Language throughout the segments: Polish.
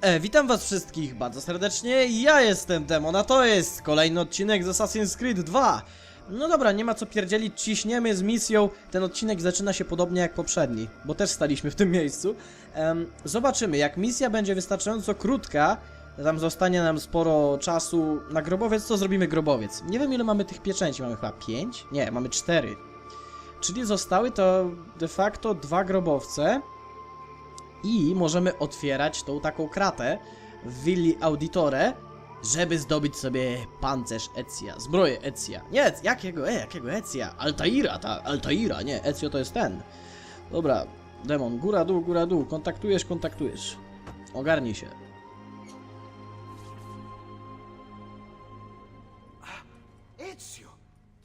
E, witam was wszystkich bardzo serdecznie, ja jestem Demon, a to jest kolejny odcinek z Assassin's Creed 2. No dobra, nie ma co pierdzielić, ciśniemy z misją, ten odcinek zaczyna się podobnie jak poprzedni, bo też staliśmy w tym miejscu. Em, zobaczymy, jak misja będzie wystarczająco krótka, tam zostanie nam sporo czasu na grobowiec, to zrobimy grobowiec. Nie wiem ile mamy tych pieczęci, mamy chyba 5? Nie, mamy 4. Czyli zostały to de facto dwa grobowce. I możemy otwierać tą taką kratę w willi Auditore, żeby zdobyć sobie pancerz Ezja, zbroję Ezja. Nie, jakiego, e, jakiego Ezja? Altaira, ta, Altaira, nie, Ezio to jest ten. Dobra, demon, góra, dół, góra, dół, kontaktujesz, kontaktujesz. Ogarnij się. Ezio!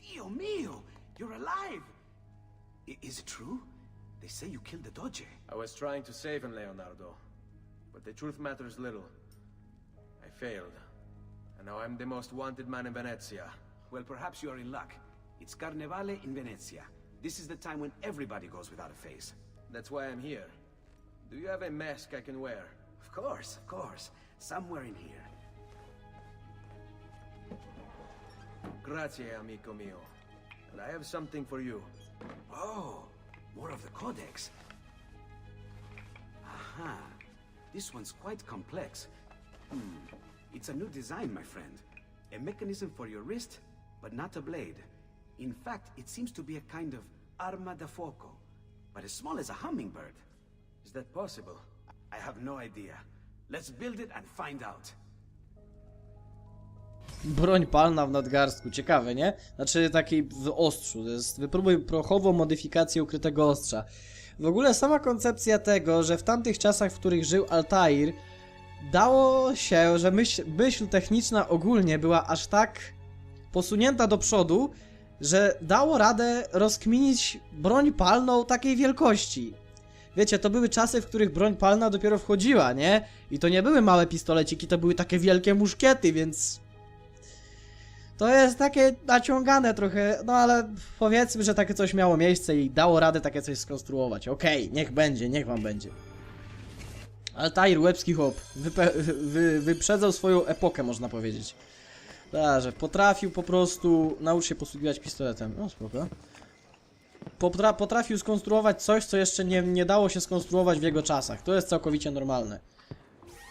Dio mio! You're alive! Is it true? They say you killed the Doge. I was trying to save him, Leonardo. But the truth matters little. I failed. And now I'm the most wanted man in Venezia. Well, perhaps you are in luck. It's Carnevale in Venezia. This is the time when everybody goes without a face. That's why I'm here. Do you have a mask I can wear? Of course, of course. Somewhere in here. Grazie, amico mio. And I have something for you. Oh, more of the Codex. Aha. This one's quite complex. Hmm. It's a new design, my friend. A mechanism for your wrist, but not a blade. In fact, it seems to be a kind of arma da fuoco, but as small as a hummingbird. Is that possible? I have no idea. Let's build it and find out. Broń palna w nadgarstku, ciekawe, nie? Znaczy takiej w ostrzu, to jest wypróbuj prochową modyfikację ukrytego ostrza. W ogóle sama koncepcja tego, że w tamtych czasach, w których żył Altair, dało się, że myśl, myśl techniczna ogólnie była aż tak posunięta do przodu, że dało radę rozkminić broń palną takiej wielkości. Wiecie, to były czasy, w których broń palna dopiero wchodziła, nie? I to nie były małe pistoleciki, to były takie wielkie muszkiety, więc to jest takie naciągane trochę, no ale powiedzmy, że takie coś miało miejsce i dało radę takie coś skonstruować. Okej, niech będzie, niech wam będzie. Altair, łebski hop, wy, wyprzedzał swoją epokę, można powiedzieć. Tak, że potrafił po prostu nauczyć się posługiwać pistoletem. No spoko. Potra potrafił skonstruować coś, co jeszcze nie, nie dało się skonstruować w jego czasach. To jest całkowicie normalne.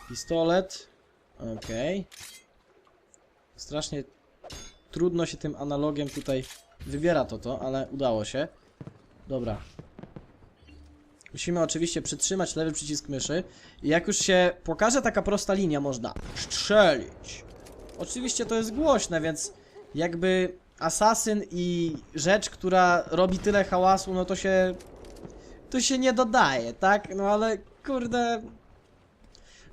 Pistolet. Okej. Strasznie trudno się tym analogiem tutaj wybiera to to, ale udało się. Dobra. Musimy oczywiście przytrzymać lewy przycisk myszy i jak już się pokaże taka prosta linia, można strzelić. Oczywiście to jest głośne, więc jakby asasyn i rzecz, która robi tyle hałasu, no to się to się nie dodaje, tak? No ale kurde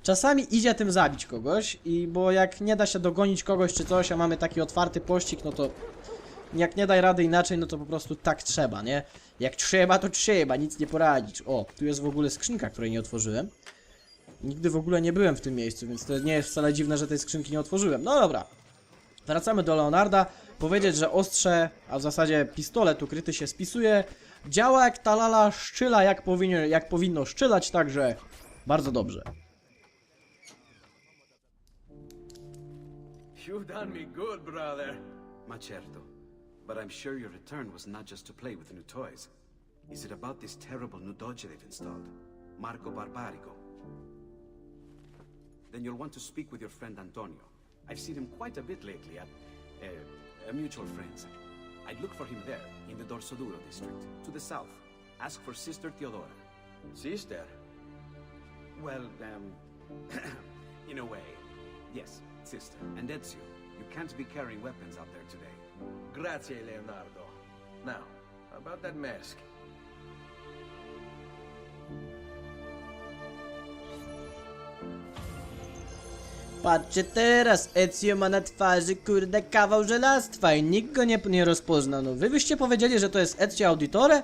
Czasami idzie tym zabić kogoś i bo jak nie da się dogonić kogoś czy coś, a mamy taki otwarty pościg, no to jak nie daj rady inaczej, no to po prostu tak trzeba, nie? Jak trzeba, to trzeba, nic nie poradzić. O, tu jest w ogóle skrzynka, której nie otworzyłem. Nigdy w ogóle nie byłem w tym miejscu, więc to nie jest wcale dziwne, że tej skrzynki nie otworzyłem. No dobra. Wracamy do Leonarda. Powiedzieć, że ostrze, a w zasadzie pistolet ukryty się spisuje. Działa jak talala, szczyla jak, powinien, jak powinno szczylać, także bardzo dobrze. You've done me good, brother. Ma certo. But I'm sure your return was not just to play with new toys. Is it about this terrible new dodge they've installed? Marco Barbarigo. Then you'll want to speak with your friend Antonio. I've seen him quite a bit lately at uh, a mutual friend's. I'd look for him there, in the Dorsoduro district, to the south. Ask for Sister Theodora. Sister. Well, um, in a way. Yes, sister. And Ezio, you can't be carrying weapons out there today. Grazie, Leonardo. Now, about that mask. Patrzcie teraz, Ezio ma na twarzy kurde kawał żelastwa i nikt go nie, nie rozpozna. No wy byście powiedzieli, że to jest Ezio Auditore?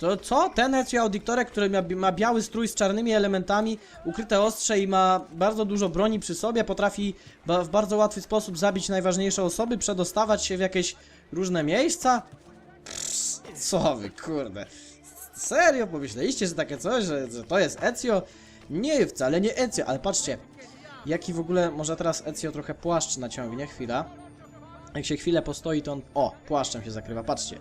To co? Ten Ezio Auditore, który ma, ma biały strój z czarnymi elementami, ukryte ostrze i ma bardzo dużo broni przy sobie, potrafi w bardzo łatwy sposób zabić najważniejsze osoby, przedostawać się w jakieś różne miejsca? Pff, co wy, kurde. Serio pomyśleliście, że takie coś, że, że to jest Ezio? Nie, wcale nie Ezio, ale patrzcie. Jaki w ogóle, może teraz Ezio trochę płaszcz naciągnie, chwila. Jak się chwilę postoi, to on... O, płaszczem się zakrywa, patrzcie.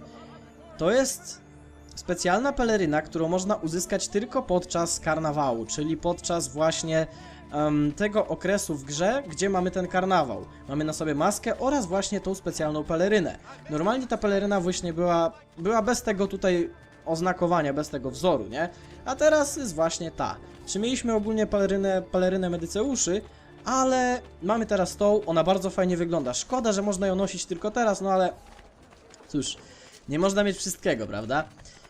To jest specjalna peleryna, którą można uzyskać tylko podczas karnawału, czyli podczas właśnie em, tego okresu w grze, gdzie mamy ten karnawał. Mamy na sobie maskę oraz właśnie tą specjalną pelerynę. Normalnie ta peleryna właśnie była, była bez tego tutaj oznakowania, bez tego wzoru, nie? A teraz jest właśnie ta. Czy mieliśmy ogólnie pelerynę, pelerynę Medyceuszy, ale mamy teraz tą, ona bardzo fajnie wygląda. Szkoda, że można ją nosić tylko teraz, no ale cóż, nie można mieć wszystkiego, prawda?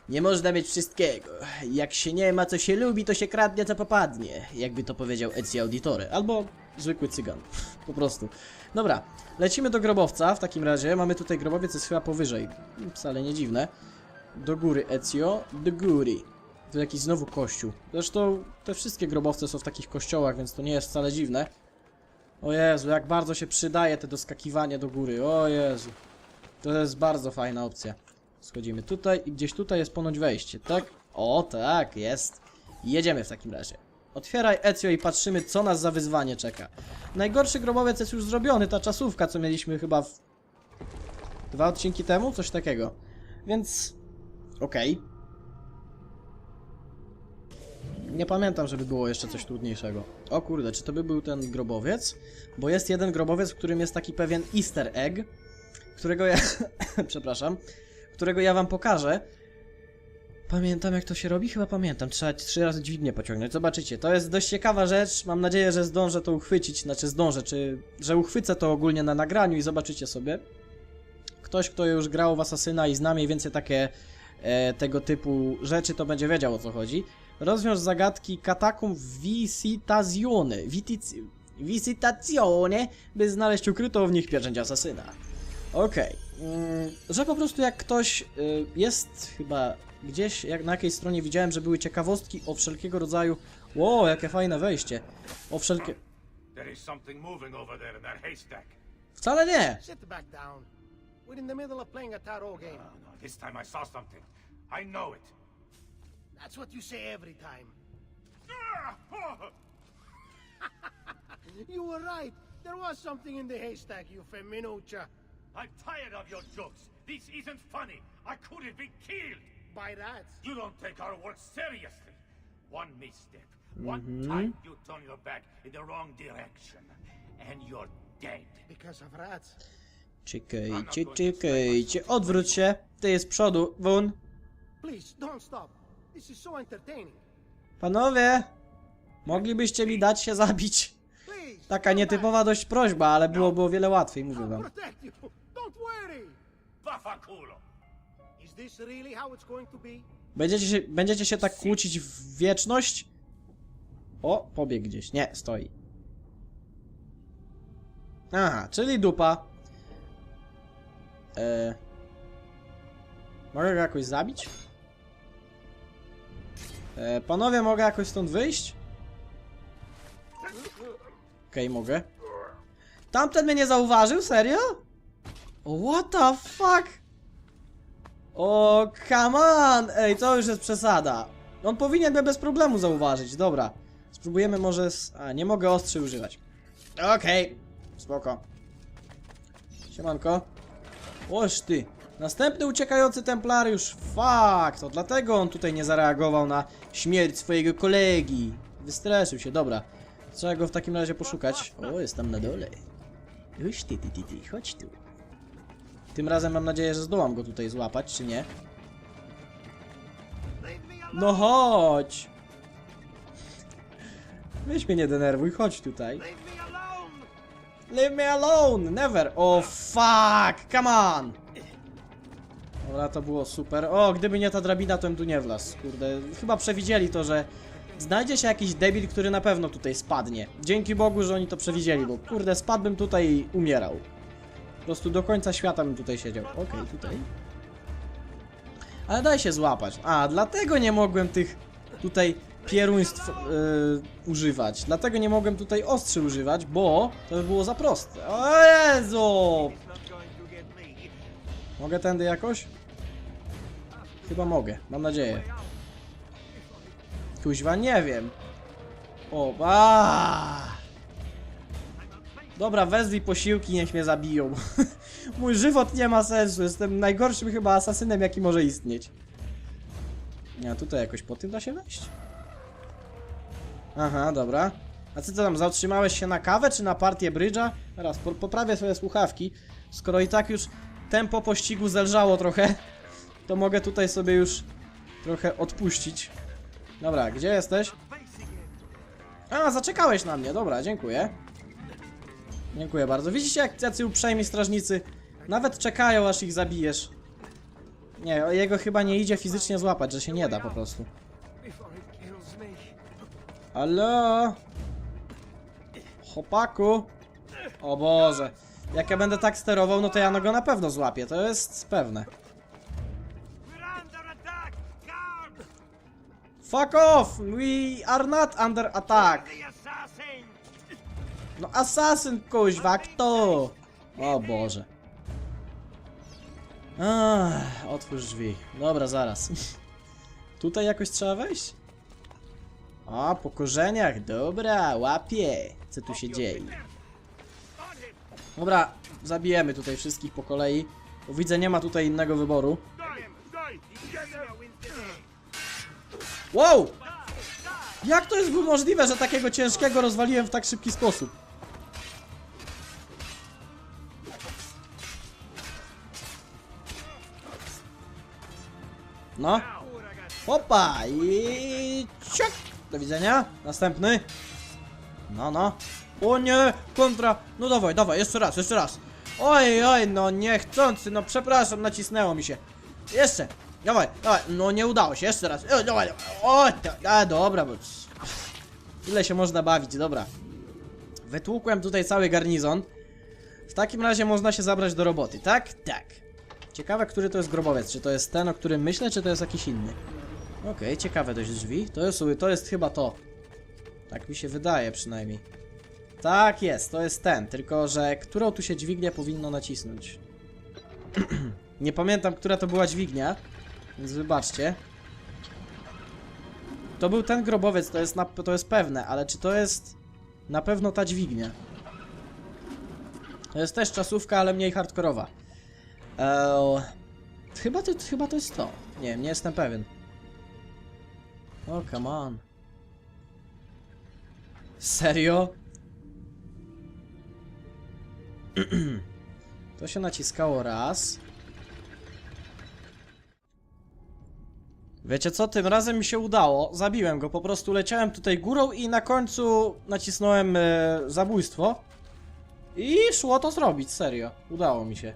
Nie można mieć wszystkiego. Jak się nie ma, co się lubi, to się kradnie, co popadnie. Jakby to powiedział Ezio Auditore. Albo zwykły cygan. Po prostu. Dobra, lecimy do grobowca w takim razie. Mamy tutaj grobowiec, jest chyba powyżej. Wcale nie dziwne. Do góry, Ezio. Do góry. To jakiś znowu kościół. Zresztą te wszystkie grobowce są w takich kościołach, więc to nie jest wcale dziwne. O Jezu, jak bardzo się przydaje te doskakiwanie do góry. O Jezu. To jest bardzo fajna opcja. Schodzimy tutaj i gdzieś tutaj jest ponoć wejście, tak? O, tak, jest. Jedziemy w takim razie. Otwieraj Ezio i patrzymy, co nas za wyzwanie czeka. Najgorszy grobowiec jest już zrobiony, ta czasówka, co mieliśmy chyba w... Dwa odcinki temu? Coś takiego. Więc... Okej. Nie pamiętam, żeby było jeszcze coś trudniejszego. O kurde, czy to by był ten grobowiec? Bo jest jeden grobowiec, w którym jest taki pewien easter egg, którego ja... Przepraszam. Którego ja wam pokażę. Pamiętam jak to się robi? Chyba pamiętam. Trzeba trzy razy dźwignię pociągnąć. Zobaczycie. To jest dość ciekawa rzecz. Mam nadzieję, że zdążę to uchwycić. Znaczy zdążę, czy... Że uchwycę to ogólnie na nagraniu i zobaczycie sobie. Ktoś, kto już grał w Asasyna i zna mniej więcej takie e, tego typu rzeczy, to będzie wiedział o co chodzi. Rozwiąż zagadki katakumb Visitazione. Vitic... Visitazione, by znaleźć ukrytą w nich pieczęć asasyna. Okej. Mm, że po prostu jak ktoś y, jest chyba gdzieś, jak na jakiej stronie widziałem, że były ciekawostki o wszelkiego rodzaju... Ło, jakie fajne wejście. O wszelkie... There is something moving over there in that haystack. Wcale nie! Sit back down. We're in the middle of playing a tarot game. Oh, no, this time I saw something. I know it. That's what you say every time. You were right. There was something in the haystack, you feminucha. I'm tired of your jokes. This isn't funny. I could have been killed. By rats. You don't take our work seriously. One misstep, one time you turn your back in the wrong direction, and you're dead. Because of rats. Czekajcie, czekajcie. Odwróć się. Ty jest z przodu. Wun. Please, don't stop. This is so entertaining. Panowie! Moglibyście mi dać się zabić. Taka nietypowa dość prośba, ale było o wiele łatwiej, mówię wam. protect you. Don't worry. Vafaculo. Is this really how it's going to be? Będziecie się, będziecie się tak kłócić w wieczność? O, pobiegł gdzieś. Nie, stoi. Aha, czyli dupa. E... Mogę go jakoś zabić? E, panowie, mogę jakoś stąd wyjść? Okej, mogę. Tamten mnie nie zauważył? Serio? What the fuck? O, come on! Ej, to już jest przesada. On powinien mnie bez problemu zauważyć. Dobra. Spróbujemy może z... A, nie mogę ostrzy używać. Okej. Spoko. Siemanko. Oż ty. Następny uciekający templariusz. Fuck, to dlatego on tutaj nie zareagował na śmierć swojego kolegi. Wystraszył się, dobra. Trzeba go w takim razie poszukać. O, jest tam na dole. Już ty, ty, ty, ty, chodź tu. Tym razem mam nadzieję, że zdołam go tutaj złapać, czy nie? No chodź! Weź mnie nie denerwuj, chodź tutaj. Leave me alone. Never! Oh fuck! Come on! Dobra, to było super. O, gdyby nie ta drabina, to bym tu nie wlazł. Kurde, chyba przewidzieli to, że znajdzie się jakiś debil, który na pewno tutaj spadnie. Dzięki Bogu, że oni to przewidzieli, bo kurde, spadłbym tutaj i umierał. Po prostu do końca świata bym tutaj siedział. Okej, tutaj. Ale daj się złapać. A, dlatego nie mogłem tych tutaj pieruństw yy, używać. Dlatego nie mogłem tutaj ostrzy używać, bo to by było za proste. O Jezu! Mogę tędy jakoś? Chyba mogę, mam nadzieję. Kuźwa, nie wiem. O, a. Dobra, wezwij posiłki, niech mnie zabiją. Mój żywot nie ma sensu, jestem najgorszym chyba asasynem, jaki może istnieć. Nie, tutaj jakoś po tym da się wejść? Aha, dobra. A ty co tam, zatrzymałeś się na kawę czy na partię brydża? Teraz po poprawię swoje słuchawki. Skoro i tak już tempo pościgu zelżało trochę, to mogę tutaj sobie już trochę odpuścić. Dobra, gdzie jesteś? A, zaczekałeś na mnie, dobra, dziękuję. Dziękuję bardzo. Widzicie, jak jacy uprzejmi strażnicy nawet czekają, aż ich zabijesz. Nie, jego chyba nie idzie fizycznie złapać, że się nie da po prostu. Halo? Chłopaku? O Boże. Jak ja będę tak sterował, no to ja go na pewno złapię, to jest pewne. Fuck off! We are not under attack! No asasyn kuźwa, kto? O Boże. Ach, otwórz drzwi. Dobra, zaraz. Tutaj jakoś trzeba wejść? A, po korzeniach, dobra, łapie. Co tu się dzieje? Dobra, zabijemy tutaj wszystkich po kolei. Bo widzę, nie ma tutaj innego wyboru. Wow! Jak to jest możliwe, że takiego ciężkiego rozwaliłem w tak szybki sposób? No. Opa i ciak. Do widzenia. Następny. No, no. O nie, kontra. No dawaj, dawaj, jeszcze raz, jeszcze raz. Oj, oj, no niechcący, no przepraszam, nacisnęło mi się. Jeszcze. Dawaj, dawaj, no nie udało się, jeszcze raz. O, dawaj. O, a, dobra, bo... Ile się można bawić, dobra. Wytłukłem tutaj cały garnizon. W takim razie można się zabrać do roboty, tak? Tak. Ciekawe, który to jest grobowiec. Czy to jest ten, o którym myślę, czy to jest jakiś inny? Okej, ciekawe dość drzwi. To jest, to jest chyba to. Tak mi się wydaje przynajmniej. Tak jest, to jest ten. Tylko, że którą tu się dźwignię powinno nacisnąć? Nie pamiętam, która to była dźwignia. Więc wybaczcie. To był ten grobowiec, to jest, na, to jest pewne, ale czy to jest na pewno ta dźwignia? To jest też czasówka, ale mniej hardkorowa. Eee, chyba, to, chyba to jest to. Nie wiem, nie jestem pewien. O, come on. Serio? to się naciskało raz. Wiecie co, tym razem mi się udało. Zabiłem go, po prostu leciałem tutaj górą i na końcu nacisnąłem e, zabójstwo. I szło to zrobić, serio. Udało mi się.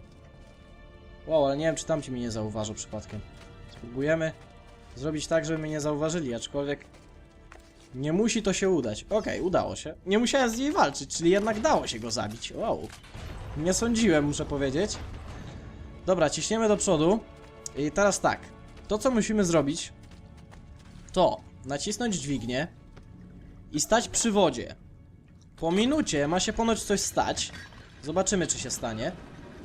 Wow, ale nie wiem, czy tamci mnie nie zauważą przypadkiem. Spróbujemy zrobić tak, żeby mnie nie zauważyli, aczkolwiek nie musi to się udać. Okej, udało się. Nie musiałem z niej walczyć, czyli jednak dało się go zabić. Wow. Nie sądziłem, muszę powiedzieć. Dobra, ciśniemy do przodu. I teraz tak. To, co musimy zrobić, to nacisnąć dźwignię i stać przy wodzie. Po minucie ma się ponoć coś stać. Zobaczymy, czy się stanie.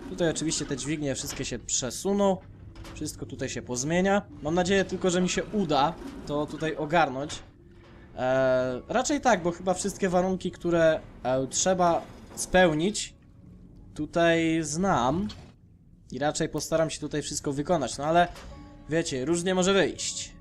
Tutaj oczywiście te dźwignie wszystkie się przesuną. Wszystko tutaj się pozmienia. Mam nadzieję tylko, że mi się uda to tutaj ogarnąć. Eee, raczej tak, bo chyba wszystkie warunki, które e, trzeba spełnić, tutaj znam. I raczej postaram się tutaj wszystko wykonać. No ale wiecie, różnie może wyjść.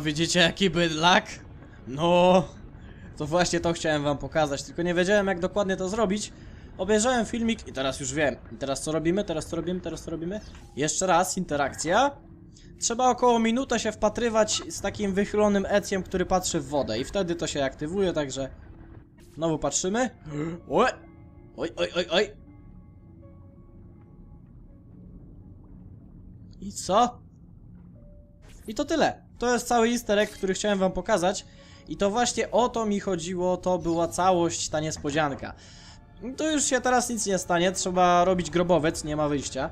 Widzicie jaki bydlak? No, to właśnie to chciałem wam pokazać, tylko nie wiedziałem jak dokładnie to zrobić. Obejrzałem filmik i teraz już wiem. I teraz co robimy, teraz co robimy, teraz co robimy? Jeszcze raz, interakcja. Trzeba około minutę się wpatrywać z takim wychylonym ecjem, który patrzy w wodę i wtedy to się aktywuje, także... Znowu patrzymy. Oj, oj, oj, oj, oj. I co? I to tyle. To jest cały easter egg, który chciałem wam pokazać. I to właśnie o to mi chodziło, to była całość, ta niespodzianka. To już się teraz nic nie stanie, trzeba robić grobowiec, nie ma wyjścia.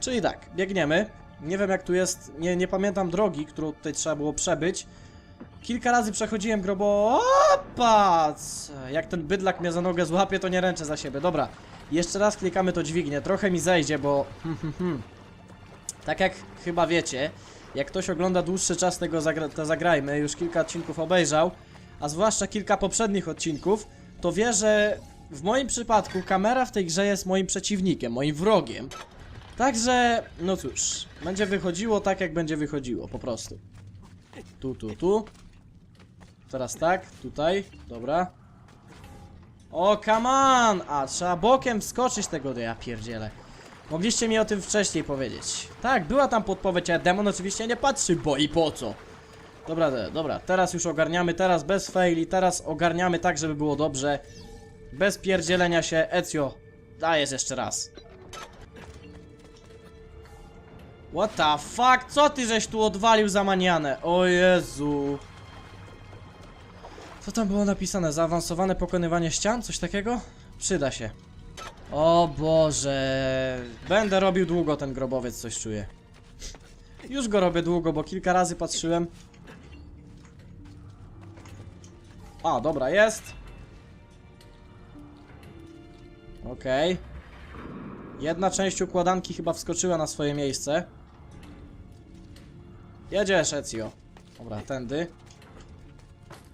Czyli tak, biegniemy. Nie wiem jak tu jest, nie, nie pamiętam drogi, którą tutaj trzeba było przebyć. Kilka razy przechodziłem grobo... Opac! Jak ten bydlak mnie za nogę złapie, to nie ręczę za siebie. Dobra, jeszcze raz klikamy to dźwignię. Trochę mi zejdzie, bo... Tak jak chyba wiecie, jak ktoś ogląda dłuższy czas tego zagra to zagrajmy, już kilka odcinków obejrzał, a zwłaszcza kilka poprzednich odcinków, to wie, że w moim przypadku kamera w tej grze jest moim przeciwnikiem, moim wrogiem. Także, no cóż, będzie wychodziło tak, jak będzie wychodziło, po prostu. Tu, tu, tu. Teraz tak, tutaj, dobra. O, come on! A, trzeba bokiem wskoczyć tego, ja pierdzielę. Mogliście mi o tym wcześniej powiedzieć. Tak, była tam podpowiedź, ale demon oczywiście nie patrzy, bo i po co. Dobra, de- dobra, teraz już ogarniamy, teraz bez faili, teraz ogarniamy tak, żeby było dobrze. Bez pierdzielenia się, Ezio, dajesz jeszcze raz. What the fuck? Co ty żeś tu odwalił za manianę? O Jezu. Co tam było napisane? Zaawansowane pokonywanie ścian? Coś takiego? Przyda się. O Boże. Będę robił długo ten grobowiec, coś czuję. Już go robię długo, bo kilka razy patrzyłem. A, dobra, jest. Okej. Jedna część układanki chyba wskoczyła na swoje miejsce. Jedziesz, Ezio. Dobra, tędy.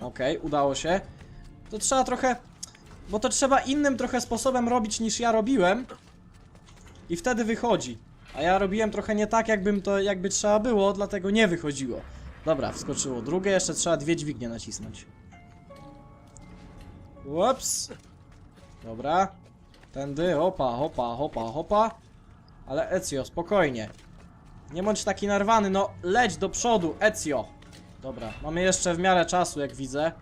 Okej, udało się. To trzeba trochę... Bo to trzeba innym trochę sposobem robić niż ja robiłem. I wtedy wychodzi. A ja robiłem trochę nie tak, jakbym to, jakby trzeba było, dlatego nie wychodziło. Dobra, wskoczyło drugie, jeszcze trzeba dwie dźwignie nacisnąć. Ups. Dobra. Tędy, hopa, hopa, hopa, hopa. Ale Ezio, spokojnie. Nie bądź taki narwany, no leć do przodu, Ezio. Dobra, mamy jeszcze w miarę czasu, jak widzę.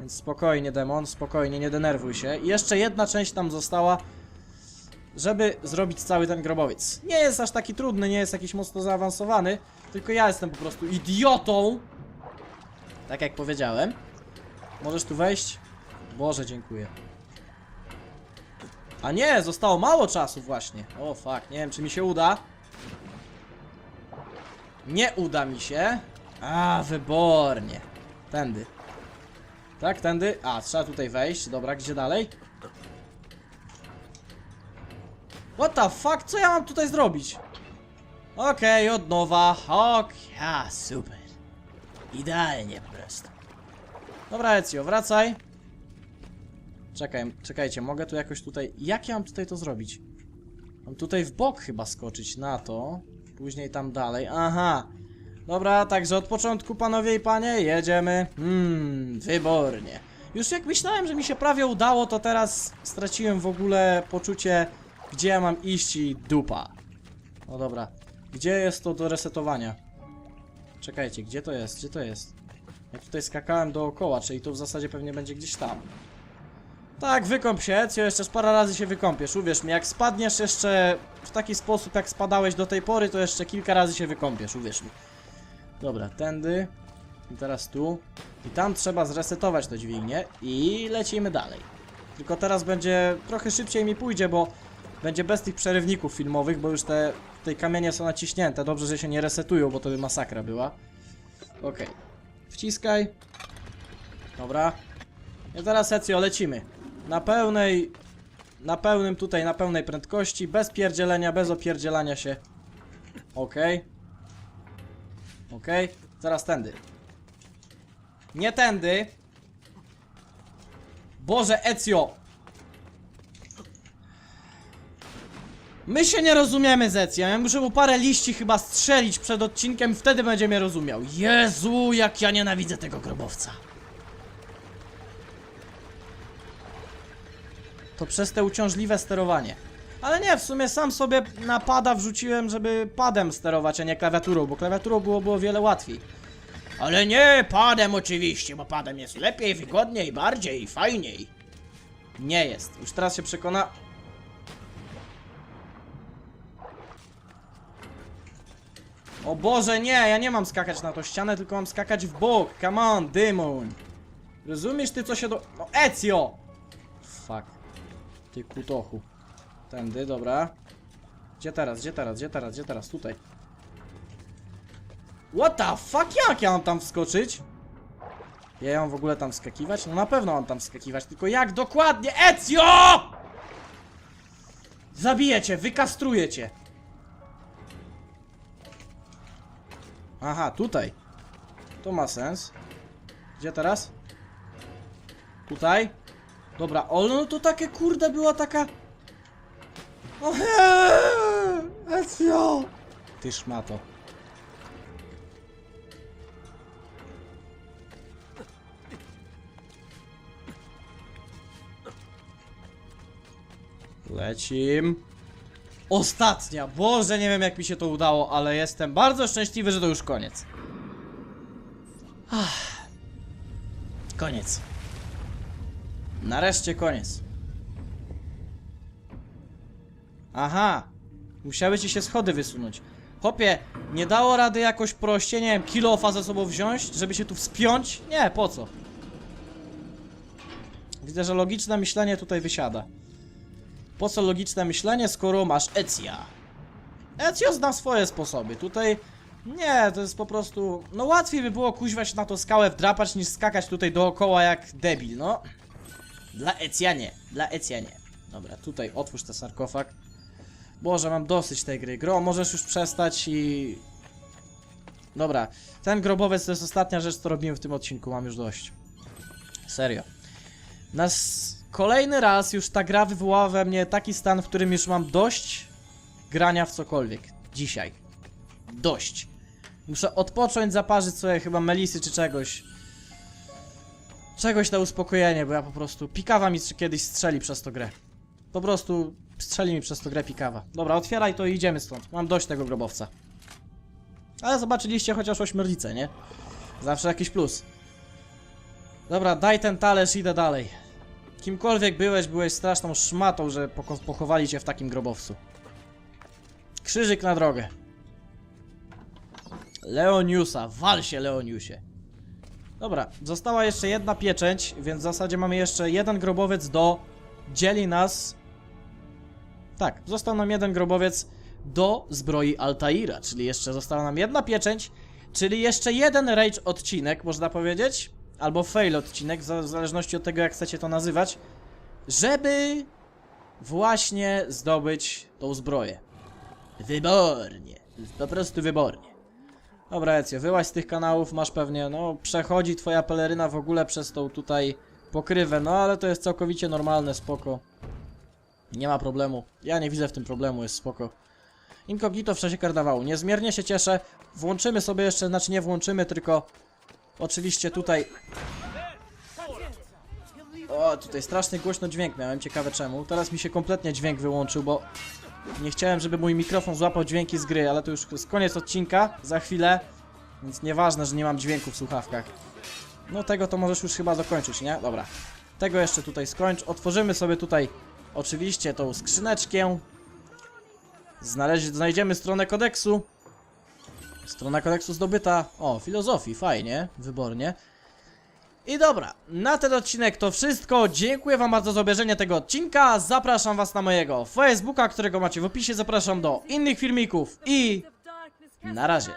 Więc spokojnie, demon, spokojnie, nie denerwuj się. I jeszcze jedna część tam została, żeby zrobić cały ten grobowiec. Nie jest aż taki trudny, nie jest jakiś mocno zaawansowany, tylko ja jestem po prostu idiotą. Tak jak powiedziałem. Możesz tu wejść? Boże, dziękuję. A nie, zostało mało czasu właśnie. O fuck, nie wiem czy mi się uda. Nie uda mi się. A, wybornie. Tędy. Tak, tędy. A, trzeba tutaj wejść. Dobra, gdzie dalej? What the fuck? Co ja mam tutaj zrobić? Okej, od nowa. Ok, ja, super. Idealnie po prostu. Dobra, Ezio, wracaj. Czekaj, czekajcie, mogę tu jakoś tutaj... Jak ja mam tutaj to zrobić? Mam tutaj w bok chyba skoczyć na to. Później tam dalej. Aha. Dobra, także od początku, panowie i panie, jedziemy. Hmm, wybornie. Już jak myślałem, że mi się prawie udało, to teraz straciłem w ogóle poczucie, gdzie ja mam iść i dupa. No dobra. Gdzie jest to do resetowania? Czekajcie, gdzie to jest? Gdzie to jest? Ja tutaj skakałem dookoła, czyli to w zasadzie pewnie będzie gdzieś tam. Tak, wykąp się, Ezio, jeszcze parę razy się wykąpiesz, uwierz mi, jak spadniesz jeszcze w taki sposób, jak spadałeś do tej pory, to jeszcze kilka razy się wykąpiesz, uwierz mi. Dobra, tędy. I teraz tu. I tam trzeba zresetować to dźwignię i lecimy dalej. Tylko teraz będzie trochę szybciej mi pójdzie, bo będzie bez tych przerywników filmowych, bo już te, te kamienie są naciśnięte. Dobrze, że się nie resetują, bo to by masakra była. Okej. Wciskaj. Dobra. I teraz Ezio, lecimy. Na pełnej... Na pełnym tutaj, na pełnej prędkości, bez pierdzielenia, bez opierdzielania się. Okej. Okej, zaraz tędy. Nie tędy. Boże, Ezio! My się nie rozumiemy z Ezio. Ja muszę mu parę liści chyba strzelić przed odcinkiem, wtedy będzie mnie rozumiał. Jezu, jak ja nienawidzę tego grobowca. To przez te uciążliwe sterowanie. Ale nie, w sumie sam sobie na pada wrzuciłem, żeby padem sterować, a nie klawiaturą, bo klawiaturą byłoby o wiele łatwiej. Ale nie, padem oczywiście, bo padem jest lepiej, wygodniej, bardziej, fajniej. Nie jest. Już teraz się przekona... O Boże, nie, ja nie mam skakać na tą ścianę, tylko mam skakać w bok. Come on, demon. Rozumiesz ty, co się do... No, Ezio! Fuck. Ty kutochu. Tędy, dobra. Gdzie teraz, gdzie teraz, gdzie teraz, gdzie teraz? Tutaj. What the fuck? Jak ja mam tam wskoczyć? Ja mam w ogóle tam wskakiwać? No na pewno mam tam wskakiwać, tylko jak dokładnie? Ezio! Wykastruję cię. Aha, tutaj. To ma sens. Gdzie teraz? Tutaj? Dobra, o no to takie kurde była taka... O heee, Ezio! Ty szmato. Lecim. Ostatnia. Boże, nie wiem jak mi się to udało, ale jestem bardzo szczęśliwy, że to już koniec. Ach. Koniec. Nareszcie koniec. Aha. Musiały ci się schody wysunąć. Hopie, nie dało rady jakoś prościej, nie wiem, kilofa ze sobą wziąć, żeby się tu wspiąć? Nie, po co? Widzę, że logiczne myślenie tutaj wysiada. Po co logiczne myślenie, skoro masz Ecja? Ezio zna swoje sposoby. Tutaj nie, to jest po prostu. No łatwiej by było kuźwać na to skałę wdrapać niż skakać tutaj dookoła jak debil, no. Dla Ecja nie, dla Ecja nie. Dobra, tutaj otwórz ten sarkofag. Boże, mam dosyć tej gry. Gro, możesz już przestać i. Dobra, ten grobowiec to jest ostatnia rzecz, co robiłem w tym odcinku. Mam już dość. Serio. Nas kolejny raz już ta gra wywołała we mnie taki stan, w którym już mam dość grania w cokolwiek. Dzisiaj. Dość. Muszę odpocząć, zaparzyć sobie chyba melisy czy czegoś. Czegoś na uspokojenie, bo ja po prostu... Pikawa mi kiedyś strzeli przez to grę. Po prostu strzeli mi przez to grę. Dobra, otwieraj to i idziemy stąd. Mam dość tego grobowca. Ale zobaczyliście chociaż ośmiornicę, nie? Zawsze jakiś plus. Dobra, daj ten talerz, idę dalej. Kimkolwiek byłeś, byłeś straszną szmatą, że pochowali cię w takim grobowcu. Krzyżyk na drogę. Leoniusa, wal się Leoniusie. Dobra, została jeszcze jedna pieczęć, więc w zasadzie mamy jeszcze jeden grobowiec do... Dzieli nas... Tak, został nam jeden grobowiec do zbroi Altaira, czyli jeszcze została nam jedna pieczęć, czyli jeszcze jeden rage odcinek, można powiedzieć, albo fail odcinek, w za- w zależności od tego jak chcecie to nazywać, żeby właśnie zdobyć tą zbroję. Wybornie, po prostu wybornie. Dobra, Ecio, wyłaź z tych kanałów, masz pewnie, no, przechodzi twoja peleryna w ogóle przez tą tutaj pokrywę, no ale to jest całkowicie normalne, spoko. Nie ma problemu. Ja nie widzę w tym problemu, jest spoko. Incognito w czasie karnawału. Niezmiernie się cieszę. Włączymy sobie jeszcze, znaczy nie włączymy, tylko oczywiście tutaj... O, tutaj strasznie głośno dźwięk miałem, ciekawe czemu. Teraz mi się kompletnie dźwięk wyłączył, bo nie chciałem, żeby mój mikrofon złapał dźwięki z gry, ale to już jest koniec odcinka, za chwilę, więc nieważne, że nie mam dźwięku w słuchawkach. No tego to możesz już chyba dokończyć, nie? Dobra. Tego jeszcze tutaj skończ. Otworzymy sobie tutaj oczywiście tą skrzyneczkę. Znaleźć, znajdziemy stronę kodeksu. Strona kodeksu zdobyta. O, filozofii, fajnie, wybornie. I dobra, na ten odcinek to wszystko. Dziękuję wam bardzo za obejrzenie tego odcinka. Zapraszam was na mojego Facebooka, którego macie w opisie. Zapraszam do innych filmików i na razie.